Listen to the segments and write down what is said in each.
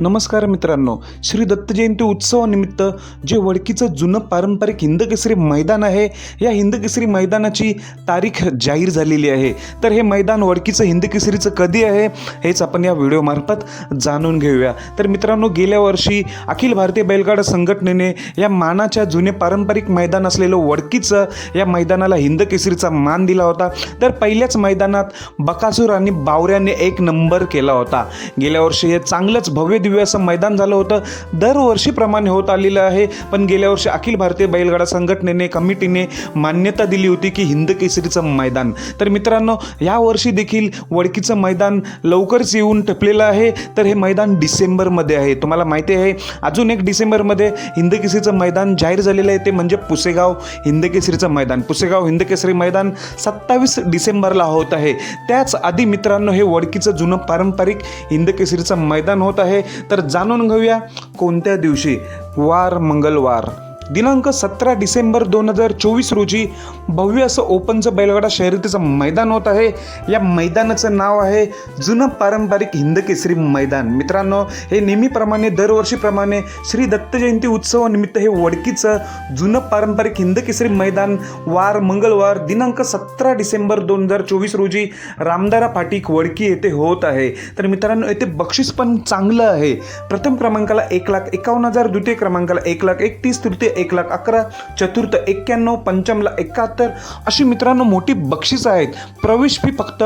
नमस्कार मित्रांनो श्री दत्त जयंती उत्सवानिमित्त जे वडकीचं जुनं पारंपरिक हिंदकेसरी मैदान आहे या हिंदकेसरी मैदानाची तारीख जाहीर झालेली आहे. तर हे मैदान वडकीचं हिंदकेसरीचं कधी आहे हेच आपण या व्हिडिओमार्फत जाणून घेऊया. तर मित्रांनो गेल्या वर्षी अखिल भारतीय बैलगाडा संघटनेने या मानाच्या जुने पारंपरिक मैदान असलेलं वडकीचं या मैदानाला हिंदकेसरीचा मान दिला होता. तर पहिल्याच मैदानात बकासूर आणि बावऱ्याने एक नंबर केला होता. गेल्या वर्षी हे चांगलंच भव्य दिव्य असं मैदान झालं होतं. दरवर्षीप्रमाणे होत आलेलं आहे. पण गेल्या वर्षी अखिल भारतीय बैलगाडा संघटनेने कमिटीने मान्यता दिली होती की हिंद केसरीचं मैदान. तर मित्रांनो या वर्षी देखील वडकीचं मैदान लवकरच येऊन टपलेलं आहे. तर हे मैदान डिसेंबरमध्ये आहे. तुम्हाला माहिती आहे अजून एक डिसेंबरमध्ये हिंदकेसरीचं मैदान जाहीर झालेलं आहे. ते म्हणजे पुसेगाव हिंदकेसरीचं मैदान. पुसेगाव हिंदकेसरी मैदान सत्तावीस डिसेंबरला होत आहे. त्याच आधी मित्रांनो हे वडकीचं जुनं पारंपरिक हिंदकेसरीचं मैदान होत आहे. तर जाणून घेऊया कोणत्या दिवशी वार मंगळवार दिनांक सतरा डिसेंबर दोन हजार चोवीस रोजी भव्य असं ओपनचं बैलगाडा शर्यतीचं मैदान होत आहे. या मैदानाचं नाव आहे जुनं पारंपरिक हिंदकेसरी मैदान. मित्रांनो हे नेहमीप्रमाणे दरवर्षीप्रमाणे श्री दत्त जयंती उत्सवानिमित्त हे वडकीचं जुनं पारंपरिक हिंदकेसरी मैदान वार मंगळवार दिनांक सतरा डिसेंबर दोन हजार चोवीस रोजी रामदारा फाटीक वडकी येथे होत आहे. तर मित्रांनो येथे बक्षीस पण चांगलं आहे. प्रथम क्रमांकाला एक लाख एकावन्न हजार द्वितीय क्रमांकाला एक लाख एकतीस तृतीय एक लाख अकरा चतुर्थ एक्क्याण्णव पंचमला एकाहत्तर. अशी मित्रांनो मोठी बक्षीस आहेत. प्रवेश फी फक्त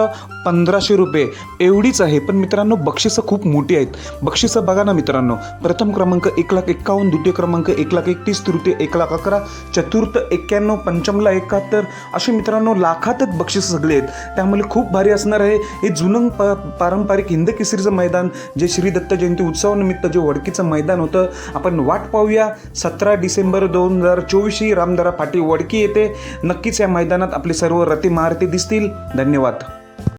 पंधराशे रुपये. एवढीच आहे पण मित्रांनो बक्षिसं खूप मोठी आहेत. बक्षिसं बघा ना मित्रांनो. प्रथम क्रमांक एक लाख एक्कावन्न द्वितीय क्रमांक एक लाख एकतीस तृतीय एक लाख अकरा चतुर्थ एक्क्याण्णव पंचमला एकाहत्तर. अशी मित्रांनो लाखातच बक्षीस सगळे आहेत. त्यामुळे खूप भारी असणार आहे. हे जुनं प पारंपरिक हिंद केसरीचं मैदान जे श्री दत्त जयंती उत्सवानिमित्त जे वडकीचं मैदान होतं आपण वाट पाहूया. सतरा डिसेंबर दोन हजार चोवीसही रामदारा फाटी वडकी येते नक्कीच या मैदानात आपले सर्व रती महारथी दिसतील. धन्यवाद.